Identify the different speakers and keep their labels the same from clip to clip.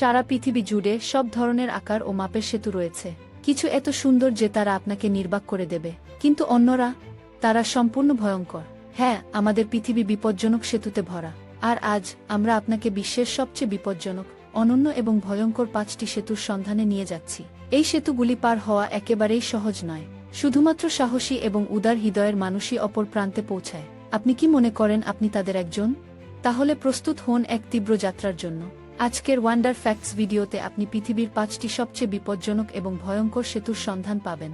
Speaker 1: সারা পৃথিবী জুড়ে সব ধরনের আকার ও মাপের সেতু রয়েছে। কিছু এত সুন্দর যে তারা আপনাকে নির্বাক করে দেবে। কিন্তু অন্যরা? তারা সম্পূর্ণ ভয়ঙ্কর। হ্যাঁ আমাদের পৃথিবী বিপজ্জনক সেতুতে ভরা। আর আজ আমরা আপনাকে বিশ্বের সবচেয়ে বিপজ্জনক, অনন্য এবং ভয়ঙ্কর পাঁচটি সেতুর সন্ধানে নিয়ে যাচ্ছি। এই সেতুগুলি পার হওয়া একেবারেই সহজ নয়। শুধুমাত্র সাহসী এবং উদার হৃদয়ের মানুষই অপর প্রান্তে পৌঁছায়। আপনি কি মনে করেন আপনি তাদের একজন? তাহলে প্রস্তুত হন এক তীব্র যাত্রার জন্য। আজকের ওয়ান্ডার ফ্যাক্টস ভিডিওতে আপনি পৃথিবীর পাঁচটি সবচেয়ে বিপজ্জনক এবং ভয়ঙ্কর সেতুর সন্ধান পাবেন।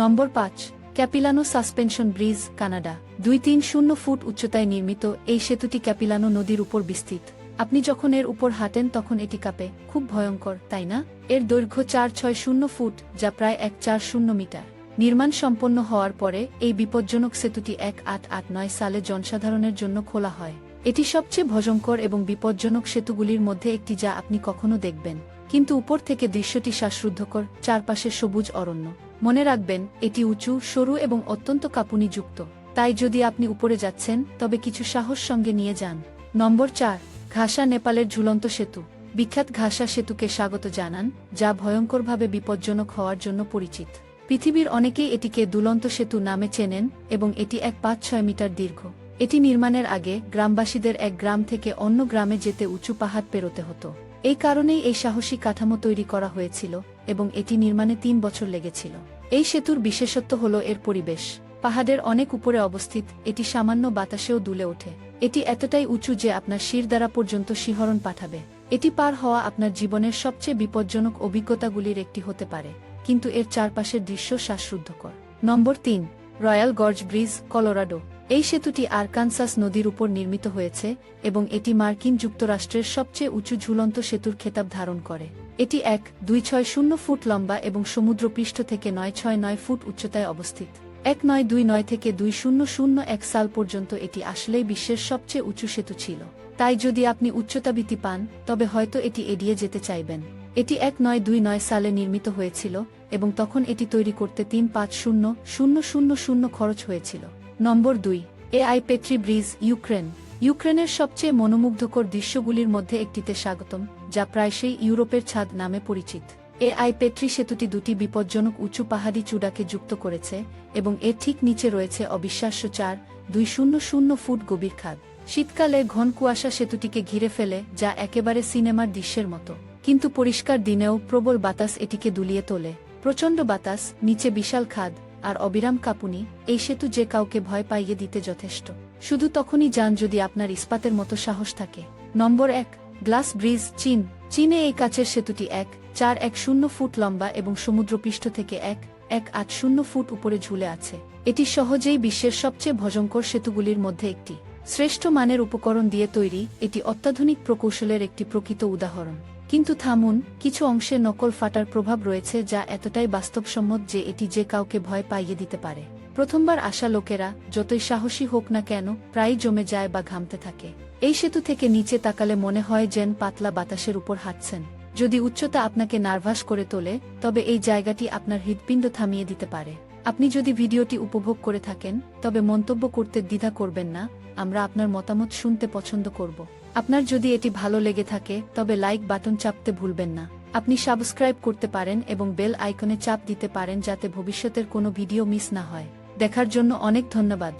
Speaker 1: নম্বর পাঁচ, ক্যাপিলানো সাসপেনশন ব্রিজ, কানাডা। দুই তিন শূন্য ফুট উচ্চতায় নির্মিত এই সেতুটি ক্যাপিলানো নদীর উপর বিস্তৃত। আপনি যখন এর উপর হাঁটেন তখন এটি কাঁপে। খুব ভয়ঙ্কর, তাই না? এর দৈর্ঘ্য চার ছয় শূন্য ফুট, যা প্রায় এক চার শূন্য মিটার। নির্মাণ সম্পন্ন হওয়ার পরে, এই বিপজ্জনক সেতুটি এক আট আট নয় সালে জনসাধারণের জন্য খোলা হয়। এটি সবচেয়ে ভয়ঙ্কর এবং বিপজ্জনক সেতুগুলির মধ্যে একটি যা আপনি কখনো দেখবেন। কিন্তু উপর থেকে দৃশ্যটি শ্বাসরুদ্ধকর, চারপাশে সবুজ অরণ্য। মনে রাখবেন, এটি উঁচু, সরু এবং অত্যন্ত কাঁপুনিযুক্ত। তাই যদি আপনি উপরে যাচ্ছেন, তবে কিছু সাহস সঙ্গে নিয়ে যান। নম্বর চার, ঘাসা নেপালের ঝুলন্ত সেতু। বিখ্যাত ঘাসা সেতুকে স্বাগত জানান, যা ভয়ঙ্করভাবে বিপজ্জনক হওয়ার জন্য পরিচিত। পৃথিবীর অনেকেই এটিকে দুলন্ত সেতু নামে চেনেন এবং এটি এক পাঁচ ছয় মিটার দীর্ঘ। এটি নির্মাণের আগে গ্রামবাসীদের এক গ্রাম থেকে অন্য গ্রামে যেতে উঁচু পাহাড় পেরোতে হতো। এই কারণেই এই সাহসী কাঠামো তৈরি করা হয়েছিল এবং এটি নির্মাণে তিন বছর লেগেছিল। এই সেতুর বিশেষত্ব হল এর পরিবেশ। পাহাড়ের অনেক উপরে অবস্থিত, এটি সামান্য বাতাসেও দুলে ওঠে। এটি এতটাই উঁচু যে আপনার শির দ্বারা পর্যন্ত শিহরণ পাঠাবে। এটি পার হওয়া আপনার জীবনের সবচেয়ে বিপজ্জনক অভিজ্ঞতাগুলির একটি হতে পারে। কিন্তু এর চারপাশের দৃশ্য শ্বাসরুদ্ধকর। নম্বর তিন, রয়্যাল গর্জ ব্রিজ, কলোরাডো। এই সেতুটি আরকানসাস নদীর উপর নির্মিত হয়েছে এবং এটি মার্কিন যুক্তরাষ্ট্রের সবচেয়ে উঁচু ঝুলন্ত সেতুর খেতাব ধারণ করে। এটি এক, দুই ছয় শূন্য ফুট লম্বা এবং সমুদ্রপৃষ্ঠ থেকে নয় ছয় নয় ফুট উচ্চতায় অবস্থিত। এক নয় দুই নয় থেকে দুই শূন্য শূন্য এক সাল পর্যন্ত এটি আসলেই বিশ্বের সবচেয়ে উঁচু সেতু ছিল। তাই যদি আপনি উচ্চতাবৃত্তি পান, তবে হয়তো এটি এড়িয়ে যেতে চাইবেন। এটি এক নয় দুই নয় সালে নির্মিত হয়েছিল এবং তখন এটি তৈরি করতে তিন পাঁচ শূন্য শূন্য শূন্য শূন্য খরচ হয়েছিল। নম্বর দুই Ai Petri bridge Ukraine. ইউক্রেনের সবচেয়ে মনোমুগ্ধকর দৃশ্যগুলির মধ্যে একটিতে স্বাগতম, যা প্রায়শই ইউরোপের ছাদ নামে পরিচিত। এ আই পেট্রি সেতুটি দুটি বিপজ্জনক উঁচু পাহাড়ি চূড়াকে যুক্ত করেছে এবং এর ঠিক নিচে রয়েছে অবিশ্বাস্য চার, দুই শূন্য শূন্য ফুট গভীর খাদ। শীতকালে ঘন কুয়াশা সেতুটিকে ঘিরে ফেলে, যা একেবারে সিনেমার দৃশ্যের মতো। কিন্তু পরিষ্কার দিনেও প্রবল বাতাস এটিকে দুলিয়ে তোলে। প্রচণ্ড বাতাস, নিচে বিশাল খাদ, আর অবিরাম কাপুনি, এই সেতু যে কাউকে ভয় পাইয়ে দিতে যথেষ্ট। শুধু তখনই যান যদি আপনার ইস্পাতের মতো সাহস থাকে। নম্বর এক, গ্লাস ব্রিজ, চীন। চীনে এই কাচের সেতুটি এক, চার এক শূন্য ফুট লম্বা এবং সমুদ্রপৃষ্ঠ থেকে এক এক আট শূন্য ফুট উপরে ঝুলে আছে। এটি সহজেই বিশ্বের সবচেয়ে ভয়ঙ্কর সেতুগুলির মধ্যে একটি। শ্রেষ্ঠ মানের উপকরণ দিয়ে তৈরি, এটি অত্যাধুনিক প্রকৌশলের একটি প্রকৃত উদাহরণ। কিন্তু থামুন, কিছু অংশে নকল ফাটার প্রভাব রয়েছে যা এতটাই বাস্তবসম্মত যে এটি যে কাউকে ভয় পাইয়ে দিতে পারে। প্রথমবার আসা লোকেরা, যতই সাহসী হোক না কেন, প্রায়ই জমে যায় বা ঘামতে থাকে। এই সেতু থেকে নিচে তাকালে মনে হয় যেন পাতলা বাতাসের উপর হাঁটছেন। যদি উচ্চতা আপনাকে নার্ভাস করে তোলে, তবে এই জায়গাটি আপনার হৃদপিণ্ড থামিয়ে দিতে পারে। আপনি যদি ভিডিওটি উপভোগ করে থাকেন, তবে মন্তব্য করতে দ্বিধা করবেন না। আমরা আপনার মতামত শুনতে পছন্দ করব। আপনার যদি এটি ভালো লেগে থাকে, তবে লাইক বাটন চাপতে ভুলবেন না। আপনি সাবস্ক্রাইব করতে পারেন এবং বেল আইকনে চাপ দিতে পারেন যাতে ভবিষ্যতের কোনো ভিডিও মিস না হয়। দেখার জন্য অনেক ধন্যবাদ।